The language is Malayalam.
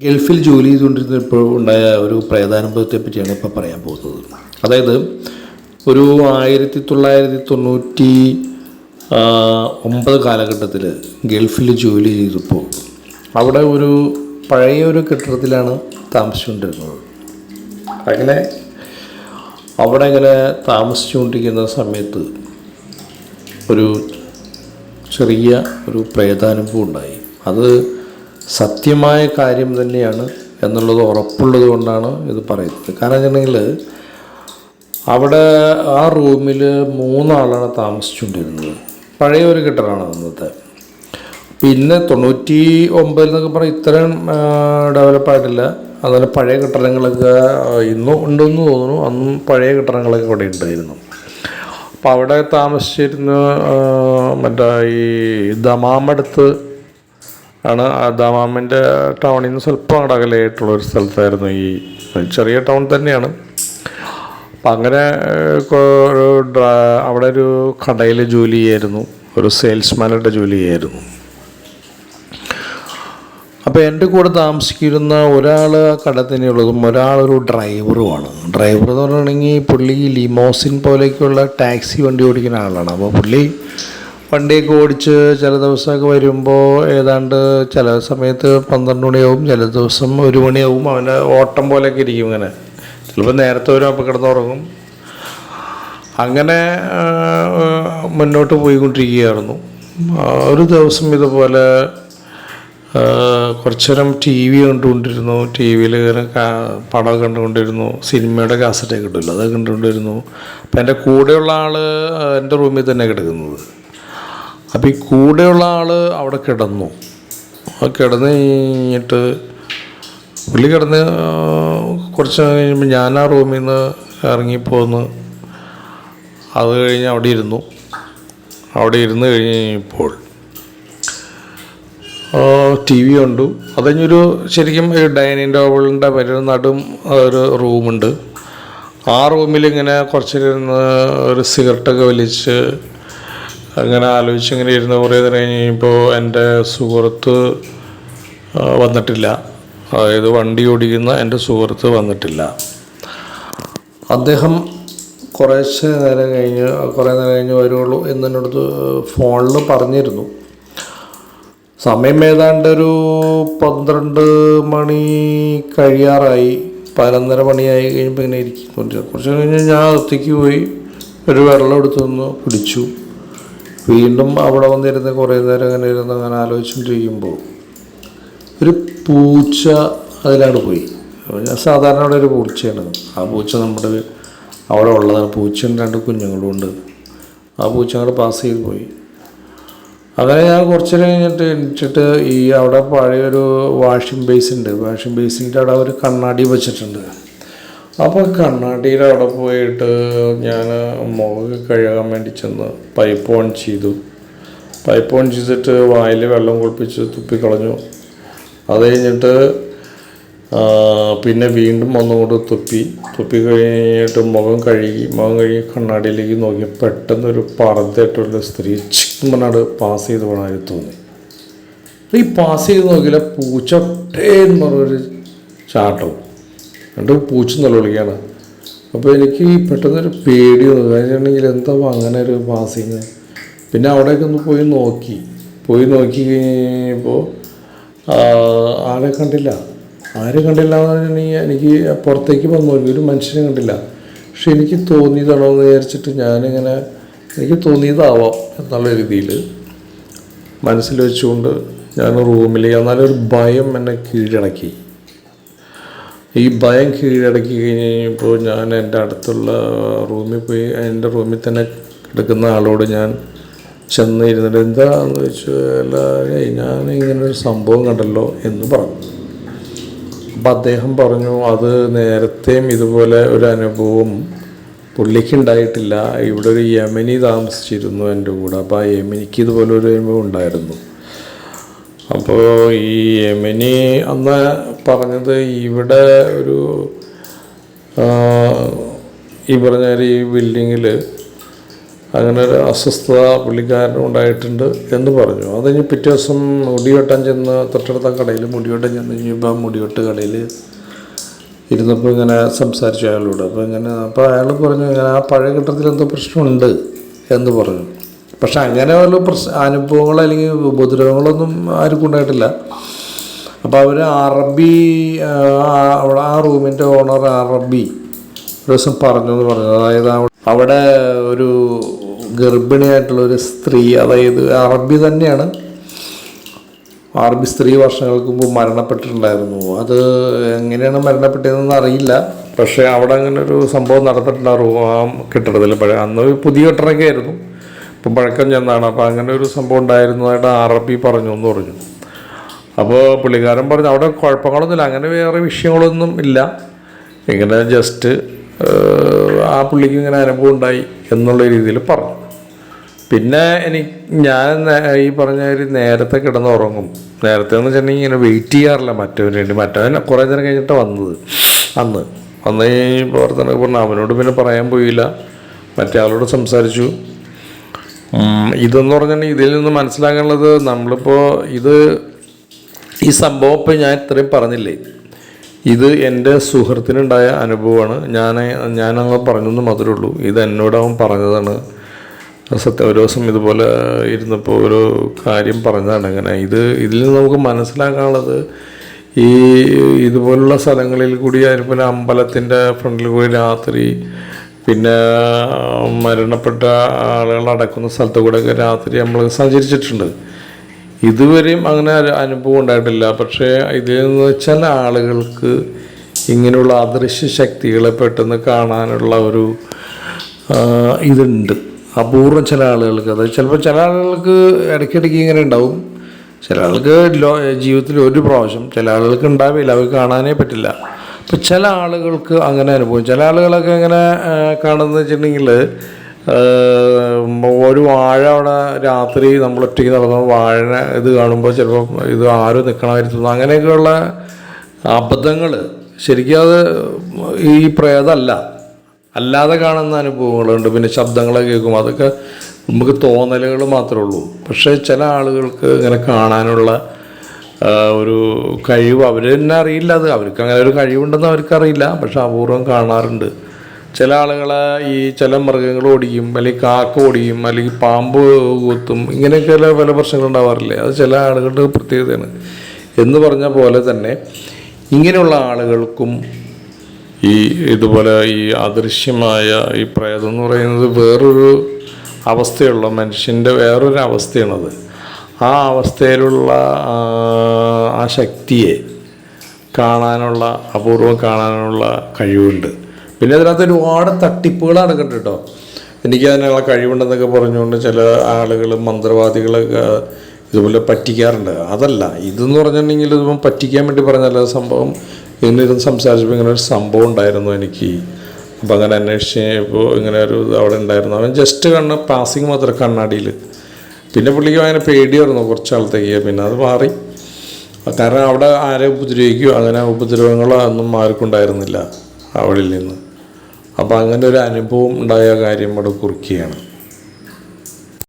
ഗൾഫിൽ ജോലി ചെയ്തുകൊണ്ടിരുന്നപ്പോൾ ഉണ്ടായ ഒരു പ്രേതാനുഭവത്തെ പറ്റിയാണ് ഇപ്പോൾ പറയാൻ പോകുന്നത്. അതായത് ഒരു ആയിരത്തി തൊള്ളായിരത്തി തൊണ്ണൂറ്റി ഒമ്പത് കാലഘട്ടത്തിൽ ഗൾഫിൽ ജോലി ചെയ്തപ്പോൾ അവിടെ ഒരു പഴയ ഒരു കെട്ടിടത്തിലാണ് താമസിച്ചുകൊണ്ടിരുന്നത്. അങ്ങനെ അവിടെ ഇങ്ങനെ താമസിച്ചുകൊണ്ടിരിക്കുന്ന സമയത്ത് ഒരു ചെറിയ ഒരു പ്രേതാനുഭവം ഉണ്ടായി. അത് സത്യമായ കാര്യം തന്നെയാണ് എന്നുള്ളത് ഉറപ്പുള്ളത് കൊണ്ടാണ് ഇത് പറയുന്നത്. കാരണം വെച്ചിട്ടുണ്ടെങ്കിൽ അവിടെ ആ റൂമിൽ മൂന്നാളാണ് താമസിച്ചുകൊണ്ടിരുന്നത്. പഴയ ഒരു കെട്ടിടമാണ് അന്നത്തെ. പിന്നെ തൊണ്ണൂറ്റി ഒമ്പതിൽ എന്നൊക്കെ പറഞ്ഞാൽ ഇത്രയും ഡെവലപ്പായിട്ടില്ല അതുപോലെ പഴയ കെട്ടിടങ്ങളൊക്കെ ഇന്നും ഉണ്ടെന്ന് തോന്നുന്നു. അന്നും പഴയ കെട്ടിടങ്ങളൊക്കെ ഇവിടെ ഉണ്ടായിരുന്നു. അപ്പോൾ അവിടെ താമസിച്ചിരുന്ന മറ്റേ ഈ ദമാമടുത്ത് ആണ് ദമാമിന്റെ ടൗണിൽ നിന്ന് സ്വല്പം അങ്ങോട്ട് അകലെയായിട്ടുള്ള ഒരു സ്ഥലത്തായിരുന്നു ഈ ചെറിയ ടൗൺ തന്നെയാണ്. അപ്പം അങ്ങനെ ഒരു അവിടെ ഒരു കടയിൽ ജോലി ചെയ്യായിരുന്നു. ഒരു സെയിൽസ്മാനായിട്ട് ജോലി ചെയ്യായിരുന്നു. അപ്പോൾ എന്റെ കൂടെ താമസിക്കുന്ന ഒരാൾ കട തന്നെയുള്ളതും ഒരാളൊരു ഡ്രൈവറുമാണ്. ഡ്രൈവർ എന്ന് പറഞ്ഞിട്ടുണ്ടെങ്കിൽ പുള്ളി ലിമോസിൻ പോലെയൊക്കെയുള്ള ടാക്സി വണ്ടി ഓടിക്കുന്ന ആളാണ്. അപ്പോൾ പുള്ളി വണ്ടിയൊക്കെ ഓടിച്ച് ചില ദിവസമൊക്കെ വരുമ്പോൾ ഏതാണ്ട് ചില സമയത്ത് പന്ത്രണ്ട് മണിയാവും ചില ദിവസം ഒരു മണിയാവും അവന്റെ ഓട്ടം പോലെയൊക്കെ ഇരിക്കും ഇങ്ങനെ. ചിലപ്പോൾ നേരത്തെ വരും അപ്പോൾ കിടന്നുറങ്ങും. അങ്ങനെ മുന്നോട്ട് പോയിക്കൊണ്ടിരിക്കുകയായിരുന്നു. ഒരു ദിവസം ഇതുപോലെ കുറച്ച് നേരം ടി വി കണ്ടുകൊണ്ടിരുന്നു. ടി വിയിൽ ഇങ്ങനെ പടം കണ്ടുകൊണ്ടിരുന്നു. സിനിമയുടെ കാസറ്റൊക്കെ കിട്ടുമല്ലോ അത് കണ്ടുകൊണ്ടിരുന്നു. അപ്പം എന്റെ കൂടെയുള്ള ആൾ എന്റെ റൂമിൽ തന്നെ കിടക്കുന്നത്. അപ്പോൾ ഈ കൂടെയുള്ള ആൾ അവിടെ കിടന്നു. ആ കിടന്ന് കഴിഞ്ഞിട്ട് പുള്ളി കിടന്ന് കുറച്ച് കഴിയുമ്പോൾ ഞാൻ ആ റൂമിൽ നിന്ന് ഇറങ്ങിപ്പോന്ന് അത് കഴിഞ്ഞ് അവിടെ ഇരുന്നു. അവിടെ ഇരുന്ന് കഴിഞ്ഞ് കഴിഞ്ഞപ്പോൾ ടി വി കണ്ടു. അത് കഴിഞ്ഞൊരു ശരിക്കും ഒരു ഡൈനിങ് ടേബിളിന്റെ മറ്റൊരു നടും ഒരു റൂമുണ്ട്. ആ റൂമിൽ ഇങ്ങനെ കുറച്ചിരുന്ന് ഒരു സിഗരറ്റൊക്കെ വലിച്ച് അങ്ങനെ ആലോചിച്ച് ഇങ്ങനെ ഇരുന്ന് കുറേ നേരം കഴിഞ്ഞ് കഴിഞ്ഞപ്പോൾ എന്റെ സുഹൃത്ത് വന്നിട്ടില്ല. അതായത് വണ്ടി ഓടിക്കുന്ന എന്റെ സുഹൃത്ത് വന്നിട്ടില്ല. അദ്ദേഹം കുറേശ്ശെ നേരം കഴിഞ്ഞ് കുറേ നേരം കഴിഞ്ഞ് വരുള്ളൂ എന്നോടത്ത് ഫോണിൽ പറഞ്ഞിരുന്നു. സമയം ഏതാണ്ട് ഒരു പന്ത്രണ്ട് മണി കഴിയാറായി. പതിനൊന്നര മണിയായി കഴിയുമ്പോൾ ഇങ്ങനെ ഇരിക്കും കുറച്ച് കഴിഞ്ഞ് ഞാൻ അകത്തേക്ക് പോയി ഒരു വെള്ളം എടുത്തു നിന്ന് കുടിച്ചു. വീണ്ടും അവിടെ വന്നിരുന്ന് കുറേ നേരം അങ്ങനെ ഇരുന്ന് അങ്ങനെ ആലോചിച്ചുകൊണ്ടിരിക്കുമ്പോൾ ഒരു പൂച്ച അതിലാണ് പോയി. ഞാൻ സാധാരണ അവിടെ ഒരു പൂച്ചയാണ്. ആ പൂച്ച നമ്മുടെ അവിടെ ഉള്ളതാണ് പൂച്ചയും രണ്ട് കുഞ്ഞുങ്ങളും ഉണ്ട്. ആ പൂച്ച അങ്ങോട്ട് പാസ് ചെയ്ത് പോയി. അങ്ങനെ ഞാൻ കുറച്ച് കഴിഞ്ഞിട്ട് എണിച്ചിട്ട് ഈ അവിടെ പഴയൊരു വാഷിംഗ് ബേസ് ഉണ്ട്. വാഷിംഗ് ബേസിന്റെ അവിടെ ഒരു കണ്ണാടി വെച്ചിട്ടുണ്ട്. അപ്പോൾ കണ്ണാടിയുടെ അവിടെ പോയിട്ട് ഞാൻ മുഖം കഴുകാൻ വേണ്ടി ചെന്ന് പൈപ്പ് ഓൺ ചെയ്തു. പൈപ്പ് ഓൺ ചെയ്തിട്ട് വായിൽ വെള്ളം കുളിപ്പിച്ച് തുപ്പിക്കളഞ്ഞു അത് കഴിഞ്ഞിട്ട് പിന്നെ വീണ്ടും ഒന്നുകൂടെ തുപ്പി. തുപ്പി കഴിഞ്ഞിട്ട് മുഖം കഴുകി മുഖം കഴുകി കണ്ണാടിയിലേക്ക് നോക്കി. പെട്ടെന്നൊരു പറന്നിട്ടുള്ള സ്ത്രീ ചിക്കുമ്പനാട് പാസ് ചെയ്ത് പോകണമാതിരി തോന്നി. ഈ പാസ് ചെയ്ത് നോക്കിയില്ല പൂച്ച എന്ന് പറഞ്ഞൊരു ചാട്ടവും എന്നിട്ട് പൂച്ച നിലവിളിക്കുകയാണ് അപ്പോൾ എനിക്ക് പെട്ടെന്നൊരു പേടി വന്നു കഴിഞ്ഞിട്ടുണ്ടെങ്കിൽ എന്താ അങ്ങനെ ഒരു പാസിങ് പിന്നെ അവിടേക്ക് ഒന്ന് പോയി നോക്കി. പോയി നോക്കി കഴിഞ്ഞപ്പോൾ ആരെ കണ്ടില്ല. ആരെ കണ്ടില്ല എന്ന് പറഞ്ഞിട്ടുണ്ടെങ്കിൽ എനിക്ക് പുറത്തേക്ക് വന്നു നോക്കി. ഒരു മനുഷ്യനെ കണ്ടില്ല. പക്ഷെ എനിക്ക് തോന്നിയതാണോ എന്ന് വിചാരിച്ചിട്ട് ഞാനിങ്ങനെ എനിക്ക് തോന്നിയതാവാം എന്നുള്ള രീതിയിൽ മനസ്സിൽ വെച്ചുകൊണ്ട് ഞാൻ റൂമിലേക്ക് എന്നാലൊരു ഭയം എന്നെ കീഴടക്കി. ഈ ഭയം കീഴടക്കി കഴിഞ്ഞ് കഴിഞ്ഞപ്പോൾ ഞാൻ എന്റെ അടുത്തുള്ള റൂമിൽ പോയി എന്റെ റൂമിൽ തന്നെ കിടക്കുന്ന ആളോട് ഞാൻ ചെന്ന് ഇരുന്നിട്ട് എന്താന്ന് വെച്ചു ഏയ് ഞാൻ ഇങ്ങനെ ഒരു സംഭവം കണ്ടല്ലോ എന്ന് പറഞ്ഞു. അപ്പം അദ്ദേഹം പറഞ്ഞു അത് നേരത്തെയും ഇതുപോലെ ഒരു അനുഭവം പുള്ളിക്ക് ഉണ്ടായിട്ടില്ല. ഇവിടെ ഒരു യമനി താമസിച്ചിരുന്നു എന്റെ കൂടെ. അപ്പോൾ ആ യമനിക്ക് ഇതുപോലെ ഒരു അനുഭവം ഉണ്ടായിരുന്നു. അപ്പോൾ ഈ യമനി അന്ന് പറഞ്ഞത് ഇവിടെ ഒരു ഈ പറഞ്ഞ ഈ ബിൽഡിങ്ങിൽ അങ്ങനെ ഒരു അസ്വസ്ഥത പുള്ളിക്കാരൻ ഉണ്ടായിട്ടുണ്ട് എന്ന് പറഞ്ഞു. അത് കഴിഞ്ഞ് പിറ്റേ ദിവസം മുടിവെട്ടം ചെന്ന് തൊട്ടടുത്ത കടയിൽ മുടിവെട്ടം ചെന്ന് കഴിഞ്ഞപ്പോൾ മുടിവെട്ട് കടയിൽ ഇരുന്നപ്പോൾ ഇങ്ങനെ സംസാരിച്ചു അയാളോട്. അപ്പോൾ ഇങ്ങനെ അപ്പോൾ അയാൾ പറഞ്ഞു ഇങ്ങനെ ആ പഴയ കെട്ടിടത്തിൽ എന്തോ പ്രശ്നമുണ്ട് എന്ന് പറഞ്ഞു. പക്ഷെ അങ്ങനെ വല്ല പ്രശ്ന അനുഭവങ്ങൾ അല്ലെങ്കിൽ ഉപദ്രവങ്ങളൊന്നും ആർക്കും ഉണ്ടായിട്ടില്ല. അപ്പോൾ അവർ അറബി അവിടെ ആ റൂമിന്റെ ഓണർ അറബി ഒരു ദിവസം പറഞ്ഞു എന്ന് പറഞ്ഞു. അതായത് അവിടെ ഒരു ഗർഭിണിയായിട്ടുള്ള ഒരു സ്ത്രീ അതായത് അറബി തന്നെയാണ്. അറബി സ്ത്രീ വർഷങ്ങൾക്ക് മുമ്പ് മരണപ്പെട്ടിട്ടുണ്ടായിരുന്നു. അത് എങ്ങനെയാണ് മരണപ്പെട്ടതെന്ന് അറിയില്ല. പക്ഷേ അവിടെ അങ്ങനെ ഒരു സംഭവം നടന്നിട്ടുണ്ടായിരുന്നു. ആ കെട്ടിടത്തിൽ പഴയ അന്ന് പുതിയ കെട്ടിടമൊക്കെ ആയിരുന്നു. ഇപ്പം പഴക്കം ചെന്നാണ്. അപ്പോൾ അങ്ങനെ ഒരു സംഭവം ഉണ്ടായിരുന്നതായിട്ട് ആർ ബി പറഞ്ഞു എന്ന് പറഞ്ഞു. അപ്പോൾ പുള്ളിക്കാരൻ പറഞ്ഞു അവിടെ കുഴപ്പങ്ങളൊന്നുമില്ല. അങ്ങനെ വേറെ വിഷയങ്ങളൊന്നും ഇല്ല. ഇങ്ങനെ ജസ്റ്റ് ആ പുള്ളിക്ക് ഇങ്ങനെ അനുഭവം ഉണ്ടായി എന്നുള്ള രീതിയിൽ പറഞ്ഞു. പിന്നെ എനിക്ക് ഞാൻ ഈ പറഞ്ഞ ഒരു നേരത്തെ കിടന്നുറങ്ങും നേരത്തെ എന്ന് വെച്ചിട്ടുണ്ടെങ്കിൽ ഇങ്ങനെ വെയിറ്റ് ചെയ്യാറില്ല മറ്റവന് വേണ്ടി. മറ്റവൻ കുറേ നേരം കഴിഞ്ഞിട്ട് വന്നത്. അന്ന്. വന്ന് പ്രവർത്തനം പറഞ്ഞു അവനോട് പിന്നെ പറയാൻ പോയില്ല. മറ്റേ ആളോട് സംസാരിച്ചു. ഇതെന്ന് പറഞ്ഞിട്ടുണ്ടെങ്കിൽ ഇതിൽ നിന്ന് മനസ്സിലാക്കാനുള്ളത് നമ്മളിപ്പോൾ ഇത് ഈ സംഭവം ഇപ്പം ഞാൻ ഇത്രയും പറഞ്ഞില്ലേ. ഇത് എന്റെ സുഹൃത്തിനുണ്ടായ അനുഭവമാണ്. ഞാൻ ഞാനങ്ങ് പറഞ്ഞെന്ന് മാത്രമേ ഉള്ളൂ. ഇത് എന്നോട് പറഞ്ഞതാണ്. സത്യം ഒരു ദിവസം ഇതുപോലെ ഇരുന്നപ്പോൾ ഒരു കാര്യം പറഞ്ഞതാണ് ഇങ്ങനെ. ഇത് ഇതിൽ നമുക്ക് മനസ്സിലാക്കാനുള്ളത് ഈ ഇതുപോലുള്ള സ്ഥലങ്ങളിൽ കൂടി അതുപോലെ അമ്പലത്തിന്റെ ഫ്രണ്ടിൽ കൂടി രാത്രി പിന്നെ മരണപ്പെട്ട ആളുകൾ അടക്കുന്ന സ്ഥലത്ത് കൂടെയൊക്കെ രാത്രി നമ്മൾ സഞ്ചരിച്ചിട്ടുണ്ട്. ഇതുവരെയും അങ്ങനെ അനുഭവം ഉണ്ടായിട്ടില്ല. പക്ഷേ ഇതിൽ നിന്ന് ചില ആളുകൾക്ക് ഇങ്ങനെയുള്ള അദൃശ്യ ശക്തികളെ പെട്ടെന്ന് കാണാനുള്ള ഒരു ഇതുണ്ട്. അപൂർവം ചില ആളുകൾക്ക്. അത് ചിലപ്പോൾ ചില ആളുകൾക്ക് ഇടയ്ക്കിടയ്ക്ക് ഇങ്ങനെ ഉണ്ടാവും. ചില ആൾക്ക് ജീവിതത്തിൽ ഒരു പ്രാവശ്യം ചില ആളുകൾക്ക് ഉണ്ടാവില്ല. അവർ കാണാനേ പറ്റില്ല. അപ്പം ചില ആളുകൾക്ക് അങ്ങനെ അനുഭവം ചില ആളുകളൊക്കെ എങ്ങനെ കാണുന്നത് വെച്ചിട്ടുണ്ടെങ്കിൽ ഒരു വാഴ അവിടെ രാത്രി നമ്മൾ ഒറ്റയ്ക്ക് നടന്ന വാഴ ഇത് കാണുമ്പോൾ ചിലപ്പോൾ ഇത് ആരും നിൽക്കണമായിരുന്നു അങ്ങനെയൊക്കെയുള്ള അബദ്ധങ്ങൾ ശരിക്കും അത് ഈ പ്രേതമല്ല. അല്ലാതെ കാണുന്ന അനുഭവങ്ങളുണ്ട്. പിന്നെ ശബ്ദങ്ങളെ കേൾക്കും അതൊക്കെ നമുക്ക് തോന്നലുകൾ മാത്രമേ ഉള്ളൂ. പക്ഷേ ചില ആളുകൾക്ക് ഇങ്ങനെ കാണാനുള്ള ഒരു കഴിവ് അവർ തന്നെ അറിയില്ല അത്. അവർക്ക് അങ്ങനെ ഒരു കഴിവുണ്ടെന്ന് അവർക്കറിയില്ല. പക്ഷെ അപൂർവം കാണാറുണ്ട്. ചില ആളുകളെ ഈ ചില മൃഗങ്ങൾ ഓടിക്കും അല്ലെങ്കിൽ കാക്ക ഓടിക്കും അല്ലെങ്കിൽ പാമ്പ് കുത്തും ഇങ്ങനെയൊക്കെ പല പ്രശ്നങ്ങൾ ഉണ്ടാവാറില്ലേ? അത് ചില ആളുകളുടെ പ്രത്യേകതയാണ്. എന്ന് പറഞ്ഞ പോലെ തന്നെ ഇങ്ങനെയുള്ള ആളുകൾക്കും ഈ ഇതുപോലെ ഈ അദൃശ്യമായ ഈ പ്രേതം എന്ന് പറയുന്നത് വേറൊരു അവസ്ഥയുള്ള മനുഷ്യന്റെ വേറൊരു അവസ്ഥയാണത്. ആ അവസ്ഥയിലുള്ള ആ, ശക്തിയെ കാണാനുള്ള അപൂർവം കാണാനുള്ള കഴിവുണ്ട്. പിന്നെ അതിനകത്ത് ഒരുപാട് തട്ടിപ്പുകൾ നടക്കുന്നുണ്ട് കേട്ടോ. എനിക്ക് അതിനുള്ള കഴിവുണ്ടെന്നൊക്കെ പറഞ്ഞുകൊണ്ട് ചില ആളുകൾ മന്ത്രവാദികളൊക്കെ ഇതുപോലെ പറ്റിക്കാറുണ്ട്. അതല്ല ഇതെന്ന് പറഞ്ഞിട്ടുണ്ടെങ്കിൽ ഇതിപ്പം പറ്റിക്കാൻ വേണ്ടി പറഞ്ഞല്ല സംഭവം ഇന്നിരുന്ന് സംസാരിച്ചപ്പോൾ ഇങ്ങനെ ഒരു സംഭവം ഉണ്ടായിരുന്നു എനിക്ക്. അപ്പോൾ അങ്ങനെ അന്വേഷിച്ചപ്പോൾ ഇങ്ങനെ ഒരു ഇത് അവിടെ ഉണ്ടായിരുന്നു. അവൻ ജസ്റ്റ് കണ്ണ് പാസിങ് മാത്രം കണ്ണാടിയിൽ. പിന്നെ പുള്ളിക്ക് ഭയങ്കര പേടിയായിരുന്നു കുറച്ച് കാലത്തേക്ക് പിന്നെ അത് മാറി. കാരണം അവിടെ ആരെ ഉപദ്രവിക്കുകയോ അങ്ങനെ ഉപദ്രവങ്ങളോ ഒന്നും ആർക്കുണ്ടായിരുന്നില്ല അവളിൽ നിന്ന്. അപ്പോൾ അങ്ങനെ ഒരു അനുഭവം ഉണ്ടായ കാര്യം അവിടെ കുറിക്കുകയാണ്.